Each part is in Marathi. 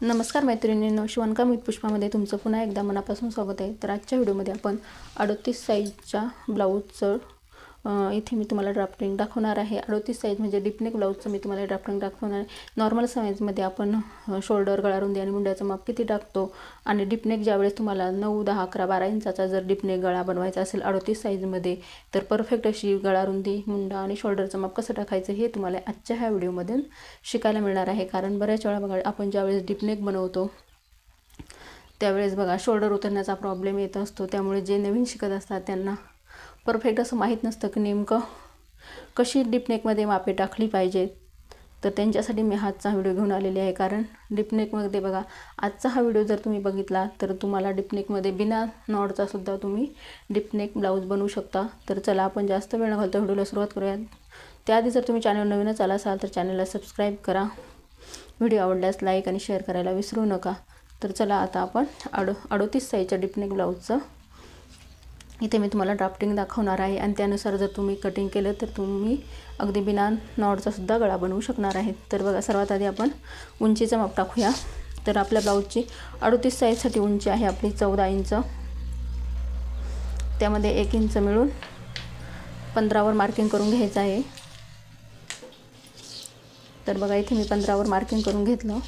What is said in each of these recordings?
नमस्कार मैत्रिणींनो शिवणकाम विथ पुष्पामध्ये तुमचं पुन्हा एकदा मनापासून स्वागत आहे. तर आजच्या व्हिडिओमध्ये आपण अडतीस साईजच्या ब्लाऊजचं इथे मी तुम्हाला ड्राफ्टिंग दाखवणार आहे. अडतीस साईज म्हणजे डिपनेक ब्लाऊजचं मी तुम्हाला ड्राफ्टिंग दाखवणार आहे. नॉर्मल साईजमध्ये आपण शोल्डर गळारुंदी आणि मुंड्याचं माप किती टाकतो? आणि डिपनेक ज्यावेळेस तुम्हाला नऊ दहा अकरा बारा इंचाचा जर डिपनेक गळा बनवायचा असेल अडतीस साईजमध्ये तर परफेक्ट अशी गळारुंदी मुंडा आणि शोल्डरचं माप कसं टाकायचं हे तुम्हाला आजच्या ह्या व्हिडिओमधून शिकायला मिळणार आहे. कारण बऱ्याच वेळा बघा आपण ज्यावेळेस डिपनेक बनवतो त्यावेळेस बघा शोल्डर उतरण्याचा प्रॉब्लेम येत असतो. त्यामुळे जे नवीन शिकत असतात त्यांना परफेक्ट असं माहीत नसतं की नेमकं कशी डिपनेकमध्ये मापे टाकली पाहिजेत तर त्यांच्यासाठी मी हातचा व्हिडिओ घेऊन आलेली आहे. कारण डिपनेकमध्ये बघा आजचा हा व्हिडिओ जर तुम्ही बघितला तर तुम्हाला डिपनेकमध्ये बिना नॉडचा सुद्धा तुम्ही डिपनेक ब्लाऊज बनवू शकता. तर चला आपण जास्त वेळ घालतो व्हिडिओला सुरुवात करूयात. त्याआधी जर तुम्ही चॅनल नवीनच आला असाल तर चॅनलला सबस्क्राईब करा. व्हिडिओ आवडल्यास लाईक आणि शेअर करायला विसरू नका. तर चला आता आपण अडो अडोतीस साईजच्या डिपनेक ब्लाऊजचं इथे मी तुम्हाला ड्राफ्टिंग दाखवणार आहे. आणि त्यानुसार जर तुम्ही कटिंग केलं तर तुम्ही अगदी बिना नॉडचा सुद्धा गळा बनवू शकणार आहे तर बघा सर्वात आधी आपण उंचीचं माप टाकूया. तर आपल्या ब्लाऊजची अडतीस साईजसाठी उंची आहे आपली चौदा इंच. त्यामध्ये एक इंच मिळून पंधरावर मार्किंग करून घ्यायचं आहे. तर बघा इथे मी पंधरावर मार्किंग करून घेतलं.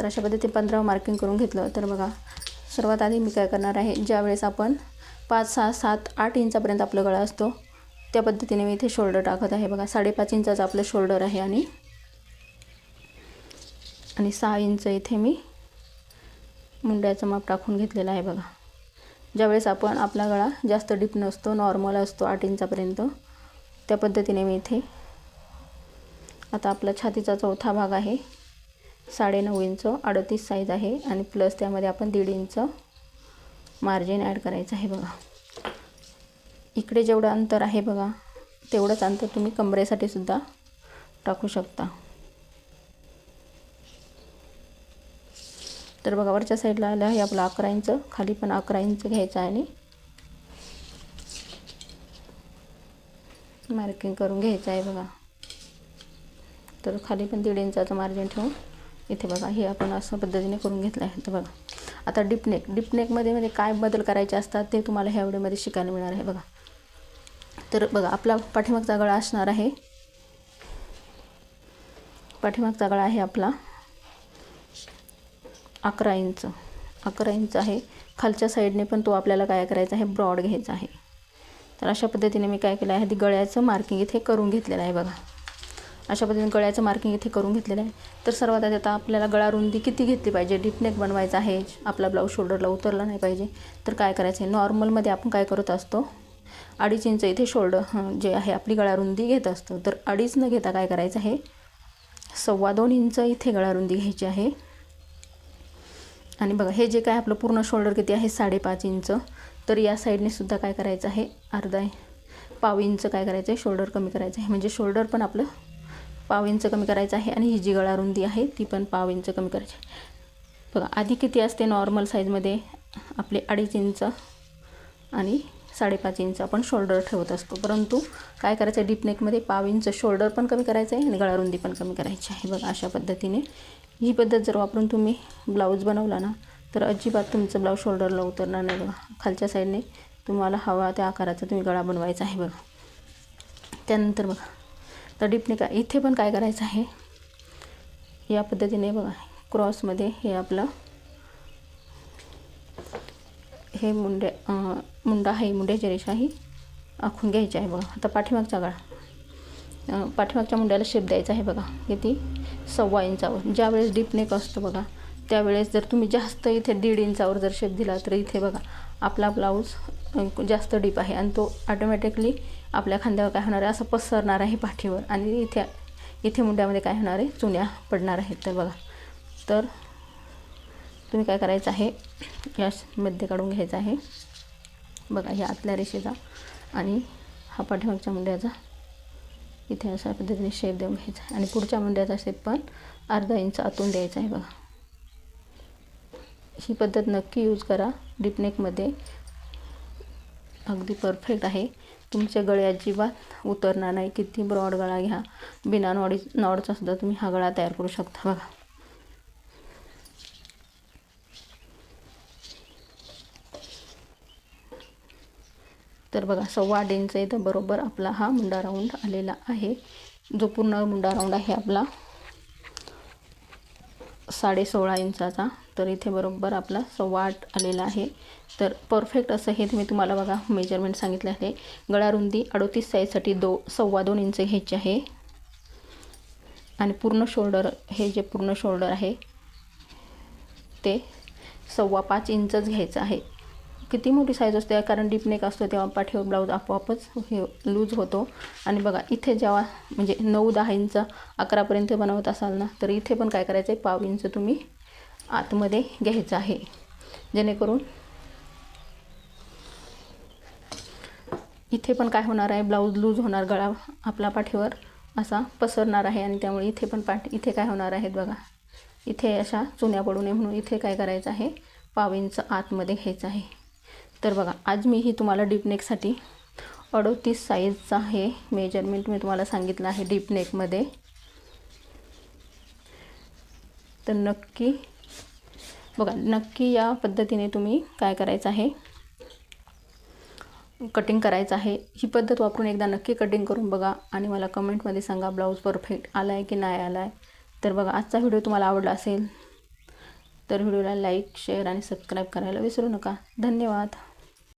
तर अशा पद्धतीने पंधरा मार्किंग करून घेतलं. तर बघा सर्वात आधी मी काय करणार आहे ज्यावेळेस आपण पाच सहा सात आठ इंचापर्यंत आपलं गळा असतो त्या पद्धतीने मी इथे शोल्डर टाकत आहे. बघा साडेपाच इंचाचं आपलं शोल्डर आहे आणि आणि सहा इंच इथे मी मुंड्याचं माप टाकून घेतलेलं आहे बघा. ज्यावेळेस आपण आपला गळा जास्त डीप नसतो नॉर्मल असतो आठ इंचापर्यंत त्या पद्धतीने मी इथे आता आपला छातीचा चौथा भाग आहे. साडेनऊ इंच अडतीस साईज आहे आणि प्लस त्यामध्ये आपण दीड इंच मार्जिन ॲड करायचं आहे बघा. इकडे जेवढं अंतर आहे बघा तेवढंच अंतर तुम्ही कमरेसाठी सुद्धा टाकू शकता. तर बघा वरच्या साईडला आलं आहे आपलं अकरा इंच खाली पण अकरा इंच घ्यायचं आहे. आणि मार्किंग करून घ्यायचं आहे बघा. तर खाली पण दीड इंचाचं मार्जिन ठेवून इथे बघा हे आपण असं पद्धतीने करून घेतलं आहे. तर बघा. आता डिपनेक डिपनेकमध्ये म्हणजे काय बदल करायचे असतात ते तुम्हाला ह्या व्हिडिओमध्ये शिकायला मिळणार आहे बघा. तर बघा आपला पाठीमागचा गळा असणार आहे. पाठीमागचा गळा आहे आपला अकरा इंच. अकरा इंच आहे. खालच्या साईडने पण तो आपल्याला काय करायचा आहे? ब्रॉड घ्यायचा आहे. तर अशा पद्धतीने मी काय केलं आहे? आधी गळ्याचं मार्किंग इथे करून घेतलेलं आहे बघा. अशा पद्धतीने गळ्याचं मार्किंग इथे करून घेतलेलं आहे. तर सर्वात आधी आता आपल्याला गळा रुंदी किती घेतली पाहिजे? डिपनेक बनवायचा आहे. आपला ब्लाऊज शोल्डरला उतरला नाही पाहिजे. तर काय करायचं आहे? नॉर्मलमध्ये आपण काय करत असतो? अडीच इंच इथे शोल्डर जे आहे आपली गळा रुंदी घेत असतो. तर अडीच न घेता काय करायचं आहे? सव्वा दोन इंच इथे गळा रुंदी घ्यायची आहे. आणि बघा हे जे काय आपलं पूर्ण शोल्डर किती आहे? साडेपाच इंच. तर या साईडने सुद्धा काय करायचं आहे? अर्धा पाव इंच काय करायचं आहे? शोल्डर कमी करायचं आहे. म्हणजे शोल्डर पण आपलं पाव इंच कमी करायचं आहे आणि ही जी गळा रुंदी आहे ती पण पाव इंच कमी करायची आहे. बघा आधी किती असते नॉर्मल साईजमध्ये आपले अडीच इंच आणि साडेपाच इंच आपण शोल्डर ठेवत असतो. परंतु काय करायचं आहे डीपनेकमध्ये पाव इंच शोल्डर पण कमी करायचं आहे आणि गळा रुंदी पण कमी करायची आहे. बघा अशा पद्धतीने ही पद्धत जर वापरून तुम्ही ब्लाऊज बनवला ना तर अजिबात तुमचं ब्लाऊज शोल्डरला उतरणार नाही. बघा खालच्या साईडने तुम्हाला हवा त्या आकाराचा तुम्ही गळा बनवायचा आहे. बघा त्यानंतर बघा तर डिपने काय इथे पण काय करायचं आहे? या पद्धतीने बघा क्रॉसमध्ये हे आपलं हे मुंडे मुंडा आहे मुंड्याची रेषा ही आखून घ्यायची आहे बघा. आता पाठीमागचा गळा पाठीमागच्या मुंड्याला शेप द्यायचा आहे बघा. किती? सव्वा इंचावर. ज्यावेळेस डीप नेक असतो बघा त्यावेळेस जर तुम्ही जास्त इथे दीड इंचावर जर शेप दिला तर इथे बघा आपला ब्लाऊज जास्त डीप आहे आणि तो ऑटोमॅटिकली आपल्या खांद्यावर काय होणार आहे? असं पसरणार आहे पाठीवर आणि इथे इथे मुंड्यामध्ये काय होणार आहे? चुन्या पडणार आहेत. तर बघा. तर तुम्ही काय करायचं आहे? यामध्ये काढून घ्यायचं आहे. बघा ह्या आतल्या रेषेचा आणि हा पाठीमागच्या मुंड्याचा इथे अशा पद्धतीने शेप देऊन घ्यायचा आहे. आणि पुढच्या मुंड्याचा शेप पण अर्धा इंच आतून द्यायचा आहे. बघा. ही पद्धत नक्की यूज करा. डिपनेकमध्ये अगदी परफेक्ट आहे. तुमच्या गळे अजिबात उतरणार नाही. किती ब्रॉड गळा घ्या. बिना नॉडी नॉडचा सुद्धा तुम्ही हा गळा तयार करू शकता बघा. तर बघा सव्वा आठ इंच इथं बरोबर आपला हा मुंडा राऊंड आलेला आहे. जो पूर्ण मुंडा राऊंड आहे आपला साडे सोळा इंचाचा. तर इथे बरोबर आपला सव्वा आठ आलेला आहे. तर परफेक्ट असं हे मी तुम्हाला बघा मेजरमेंट सांगितलं आहे. गळा रुंदी अडोतीस साईजसाठी दो सव्वा दोन इंच घ्यायची आहे. आणि पूर्ण शोल्डर हे जे पूर्ण शोल्डर आहे ते सव्वा पाच इंचच घ्यायचं आहे. किती मोठी साईज असते कारण डीपनेक असतो तेव्हा पाठीवर ब्लाऊज आपोआपच हे लूज होतो. आणि बघा इथे जेव्हा म्हणजे नऊ दहा इंच अकरापर्यंत बनवत असाल ना तर इथे पण काय करायचं आहे पाव इंच तुम्ही आतमध्ये घ्यायचं आहे. जेणेकरून इथे पण काय होणार आहे? ब्लाऊज लूज होणार गळा आपला पाठीवर असा पसरणार आहे आणि त्यामुळे इथे पण पाठ इथे काय होणार आहेत बघा. इथे अशा चुन्या पडू नये म्हणून इथे काय करायचं आहे? पावींचं आतमध्ये घ्यायचं आहे. तर बघा आज मी ही तुम्हाला डीपनेकसाठी अडोतीस साईजचा हे मेजरमेंट मी तुम्हाला सांगितलं आहे डीपनेकमध्ये तर नक्की बघा नक्की या पद्धतीने तुम्ही काय करायचं आहे? कटिंग करायचं आहे. ही पद्धत वापरून एकदा नक्की कटिंग करून बघा आणि मला कमेंटमध्ये सांगा ब्लाऊज परफेक्ट आला आहे की नाही आला आहे तर बघा आजचा व्हिडिओ तुम्हाला आवडला असेल तर व्हिडिओला लाईक शेअर आणि सबस्क्राईब करायला विसरू नका. धन्यवाद.